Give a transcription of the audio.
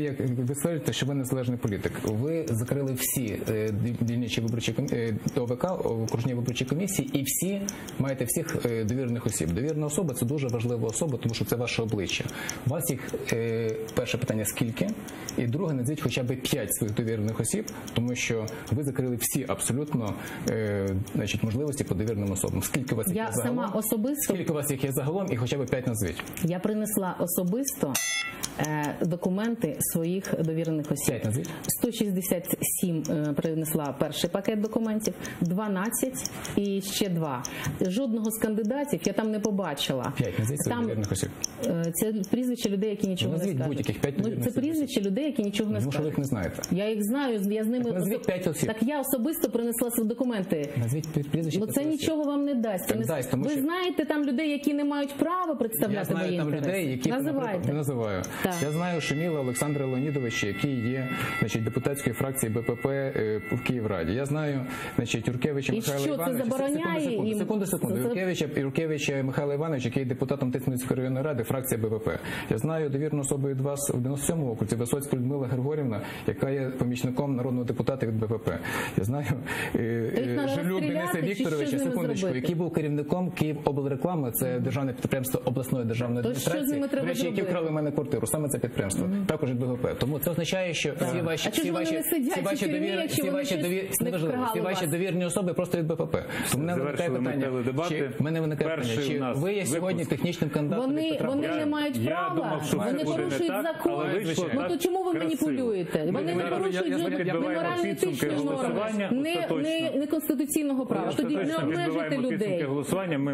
Як ви стверджуєте, що ви незалежний політик? Ви закрили всі е, дільничі виборчі е, ОВК, окружні виборчі комісії, і всі маєте всіх е, довірених осіб. Довірена особа це дуже важлива особа, тому що це ваше обличчя. У вас їх перше питання скільки, і друге назвіть хоча б п'ять своїх довірених осіб, тому що ви закрили всі абсолютно значить, можливості по довіреним особам. Скільки у вас їх Я є загалом? сама особисто Скільки у вас їх є загалом, і хоча б п'ять назвіть. я принесла особисто документи своїх довірених осіб. П'ять назвіть. 167 е, принесла перший пакет документів, 12 і ще два. Жодного з кандидатів я там не побачила. П'ять назвіть своїх Там довірених осіб. е, це прізвища людей, які нічого не скажуть. будь-яких п'ять ну, це осіб. прізвища людей, які нічого не Тому що ви їх не знаєте. Я їх знаю, я з ними Так назвіть осо- п'ять осіб. Так я особисто принесла документи. Назвіть прізвище. Ну це нічого вам не дасть. Так не- дасть, тому ви що- знаєте там людей, які не мають права представляти Я знаю мої там інтереси. людей, які називайте. не називаю. Так. Я знаю Шуміла Олександра Леонідовича, який є значить, депутатської фракції БПП е, в Київраді. Я знаю значить, Юркевича І Михайла що, це Івановича. забороняє секунду, їм? секунду, секунду. Це- Юркевича, Юркевича Михайла Івановича, який є депутатом Тисменської районної ради, фракція БПП. Я знаю довірну особу від вас в 97-му окрузі, Висоцьку Людмила Григорівна, яка є помічником народного депутата від БПП. Я знаю е, е, Жилюк Дениса Вікторовича, секундочку, який був керівником Київоблреклами, це державне підприємство обласної державної То адміністрації. До речі, які вкрали в мене квартиру, саме це підприємство, також від БВП. Тому це означає, що всі ваші А всі ваші не сидять всі ваші тюрмі, довір, якщо всі ваші щось довір, не всі ваші довірні особи просто від БПП. Тому мене виникає питання, чи мене виникає питання, чи ви є сьогодні технічним кандидатом Вони, вони не мають права, вони порушують закон. ну то чому ви маніпулюєте? Вони не порушують жодних підбиваємо не конституційного права. Тоді не підсумки людей. голосування. Ми